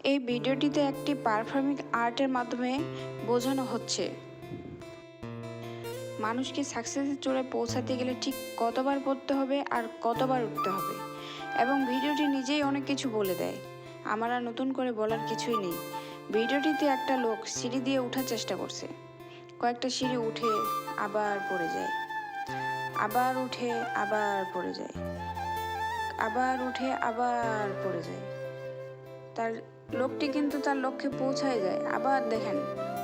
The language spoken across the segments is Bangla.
এই ভিডিওটিতে একটি পারফর্মিং আর্টের মাধ্যমে বোঝানো হচ্ছে। মানুষকে সাকসেসের চূড়ে পৌঁছাতে গেলে ঠিক কতবার পড়তে হবে আর কতবার উঠতে হবে। এবং ভিডিওটি নিজেই অনেক কিছু বলে দেয়। আমার আর নতুন করে বলার কিছুই নেই। ভিডিওটিতে একটা লোক সিঁড়ি দিয়ে ওঠার চেষ্টা করছে। কয়েকটা সিঁড়ি উঠে আবার পড়ে যায়। আবার উঠে আবার পড়ে যায়। আবার উঠে আবার পড়ে যায়। তার লোকটি কিন্তু তার লক্ষ্যে পৌঁছায় যায়। আবার দেখেন,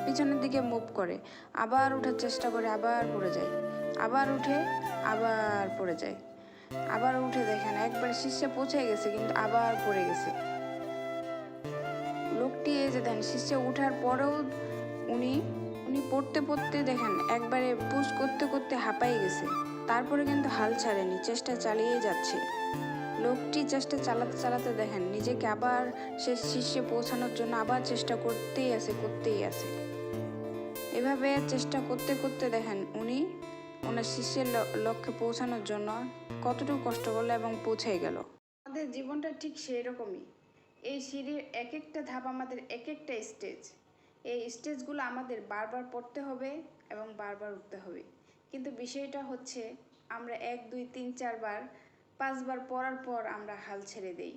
পিছনের দিকে মুভ করে। আবার ওঠার চেষ্টা করে, আবার পড়ে যায়। আবার উঠে, আবার পড়ে যায়। আবার উঠে দেখেন, একবার শীর্ষে পৌঁছে গেছে, কিন্তু আবার পড়ে গেছে। লোকটি এই যে দেন শীর্ষে ওঠার পরেও উনি উনি পড়তে পড়তে দেখেন, একবারে পুশ করতে করতে হাঁপাই গেছে। তারপরে কিন্তু হাল ছাড়েনি, চেষ্টা চালিয়ে যাচ্ছে। লোকটি চেষ্টা চালাতে চালাতে দেখেন, নিজেকে আবার সে শীর্ষে পৌঁছানোর জন্য আবার চেষ্টা করতেই আছে করতেই আছে। এভাবে চেষ্টা করতে করতে দেখেন, উনি ওনার শীর্ষের লক্ষ্যে পৌঁছানোর জন্য কতটুকু কষ্ট করল এবং পৌঁছে গেল। আমাদের জীবনটা ঠিক সেই রকমই এই সিঁড়ির এক একটা ধাপ আমাদের এক একটা স্টেজ এই স্টেজগুলো আমাদের বারবার পড়তে হবে এবং বারবার উঠতে হবে। কিন্তু বিষয়টা হচ্ছে, আমরা এক, দুই, তিন, চারবার পাঁচবার পড়ার পর আমরা হাল ছেড়ে দেই।